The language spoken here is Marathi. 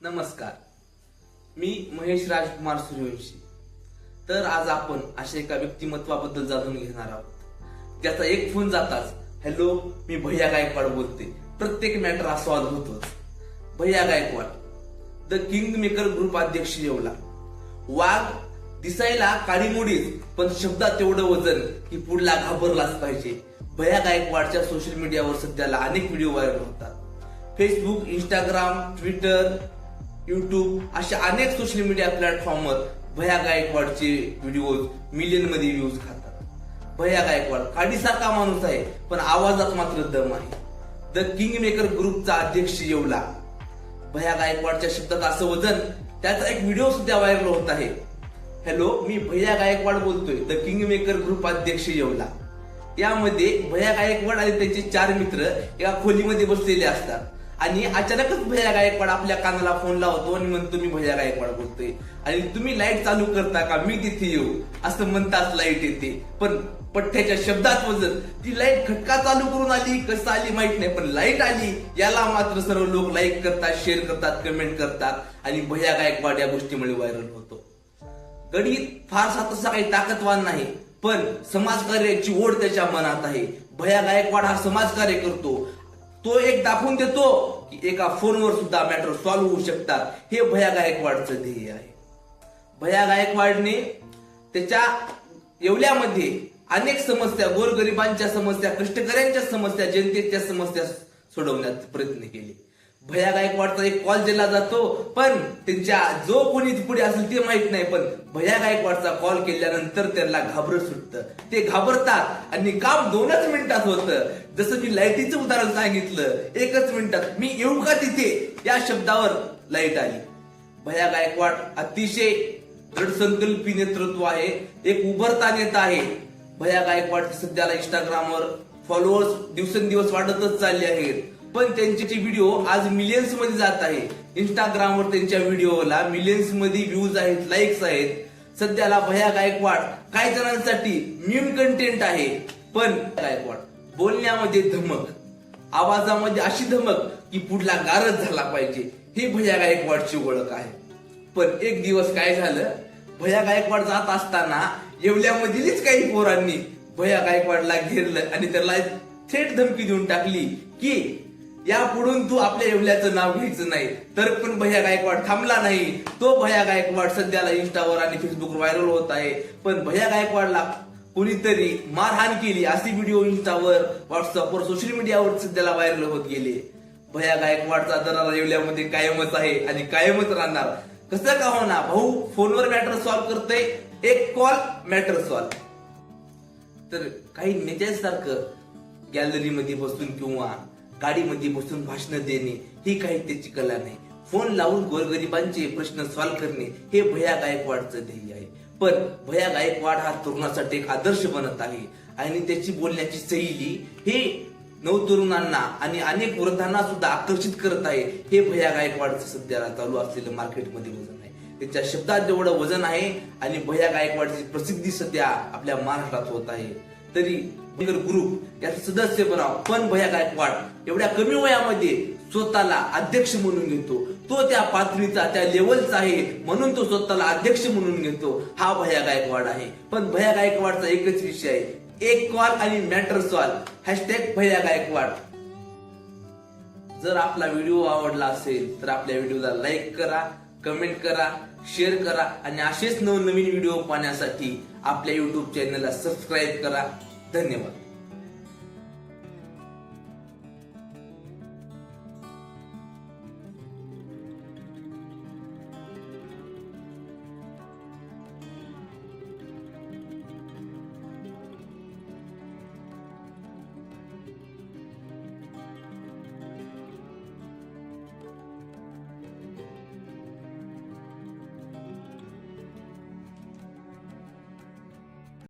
नमस्कार. मी महेश राजकुमार सूर्यवंशी. तर आज आपण अशा एका व्यक्तिमत्वाबद्दल जाणून घेणार आहोत. ज्याचा एक फोन जाताच हॅलो मी भैया गायकवाड बोलते. प्रत्येक मॅटर आस्वाद होतोच भैया Gaikwad the king maker group अध्यक्ष येवला. वाघ दिसायला काळीमोडीच पण शब्दात तेवढं वजन की पुढला घाबरलाच पाहिजे. भया गायकवाडच्या सोशल मीडियावर सध्याला अनेक व्हिडिओ व्हायरल होतात. फेसबुक इंस्टाग्राम ट्विटर युट्यूब अशा अनेक सोशल मीडिया प्लॅटफॉर्मवर भया गायकवाडचे व्हिडिओज मिलियनमध्ये व्ह्यूज खातात. भया गायकवाड काडीसारखा माणूस आहे पण आवाजात मात्र दम आहे. द किंग मेकर ग्रुपचा अध्यक्ष येवला. भया गायकवाडच्या शब्दात असं वजन त्याचा एक व्हिडिओ सुद्धा व्हायरल होत आहे. हॅलो मी भैया गायकवाड बोलतोय. द किंग मेकर ग्रुप अध्यक्ष येवला. यामध्ये भया गायकवाड आणि त्यांचे चार मित्र एका खोलीमध्ये बसलेले असतात. आणि अचानकच भैया गायकवाड आपल्या कानाला फोन लावतो आणि म्हणतो मी भैया गायकवाड बोलतोय. आणि तुम्ही लाइट चालू करता का? मी तिथे येऊ. असं म्हणताच लाइट येते. पण पठ्ठ्याच्या शब्दात वजन ती लाइट खटका चालू करून आली कसं आली माहीत नाही पण लाइट आली. याला मात्र सर्व लोक लाईक करतात शेअर करतात कमेंट करतात. आणि भैया गायकवाड या गोष्टीमुळे व्हायरल होतो. गणित फारसा तसा काही ताकदवान नाही पण समाजकार्याची ओढ त्याच्या मनात आहे. भया गायकवाड हा समाजकार्य करतो. तो एक दाखवून देतो की एका फोनवर सुद्धा मॅटर सॉल्व्ह होऊ शकतात. हे भया गायकवाडचं ध्येय आहे. भया गायकवाडने त्याच्या येवल्यामध्ये अनेक समस्या गोरगरिबांच्या समस्या कष्टकऱ्यांच्या समस्या जनतेच्या समस्या सोडवण्याचा प्रयत्न केले. भया गायकवाडचा एक कॉल दिला जातो पण त्यांच्या जो कोणी पुढे असेल ते माहीत नाही पण भया गायकवाडचा कॉल केल्यानंतर त्यांना घाबर सुटतं. ते घाबरतात आणि काम दोनच मिनिटात होतं. जसं मी लाईटीचं उदाहरण सांगितलं एकच मिनिटात. मी येऊ का तिथे? या शब्दावर लाइट आली. भया गायकवाड अतिशय दृढसंकल्पी नेतृत्व आहे एक उभरता नेता आहे. भया गायकवाड सध्याला इंस्टाग्रामवर फॉलोअर्स दिवसेंदिवस वाढतच चालले आहेत. पण त्यांचे व्हिडिओ आज मिलियन्समध्ये जात आहे. इंस्टाग्रामवर त्यांच्या व्हिडिओला मिलियन्समध्ये व्ह्यूज आहेत लाईक्स आहेत. सध्याला भया गायकवाड काही जणांसाठी मीम कंटेंट आहे पण गायकवाड बोलण्यामध्ये धमक. आवाजामध्ये अशी धमक की पुढला गारच झाला पाहिजे. ही भया गायकवाडची ओळख आहे. पण एक दिवस काय झालं? भया गायकवाड जात असताना येवल्यामधीलच काही पोरांनी भया गायकवाडला घेरलं आणि त्याला थेट धमकी देऊन टाकली की यापुढून तू आपल्या येवल्याचं नाव घ्यायचं नाही. तर पण भया गायकवाड थांबला नाही. तो भया गायकवाड सध्याला इंस्टावर आणि फेसबुकवर व्हायरल होत आहे. पण भया गायकवाडला कुणीतरी मारहाण केली. असे व्हिडिओ इंस्टावर व्हॉट्सअपवर सोशल मीडियावर सध्याला व्हायरल होत गेले. भया गायकवाडचा दरारा येवल्यामध्ये कायमच आहे आणि कायमच राहणार. कसं का होणार भाऊ फोनवर मॅटर सॉल्व्ह करतोय. एक कॉल मॅटर सॉल्व्ह तर काही नेत्यासारखं गॅलरीमध्ये बसून किंवा गाडीमध्ये बसून भाषण देणे ही काही त्याची कला नाही. फोन लावून गोरगरिबांचे प्रश्न सॉल्व्ह करणे हे भया गायकवाडचं ध्येय आहे. पण भया गायकवाड हा तरुणासाठी एक आदर्श बनत आहे. आणि त्याची बोलण्याची शैली हे नवतरुणांना आणि अनेक वृद्धांना सुद्धा आकर्षित करत आहे. हे भया गायकवाडचं सध्याला चालू असलेलं मार्केटमध्ये वजन आहे. त्याच्या शब्दात जेवढं वजन आहे आणि भया गायकवाडची प्रसिद्धी सध्या आपल्या महाराष्ट्रात होत आहे. तरी ग्रुप याच सदस्य बनाव. पण भया गायकवाड एवढ्या कमी वयामध्ये स्वतःला अध्यक्ष म्हणून घेतो. तो त्या पातळीचा त्या लेवलचा आहे म्हणून तो स्वतःला अध्यक्ष म्हणून घेतो. हा भया गायकवाड आहे. पण भया गायकवाडचा एकच विषय आहे. एक कॉल आणि मॅटर सॉल्व हॅशटॅग भया गायकवाड जर आपला व्हिडिओ आवडला असेल तर आपल्या व्हिडिओला लाईक करा. कमेंट करा शेअर करा आणि असेच नवनवीन व्हिडिओ पाहण्यासाठी आपल्या युट्यूब चॅनलला सबस्क्राईब करा. धन्यवाद.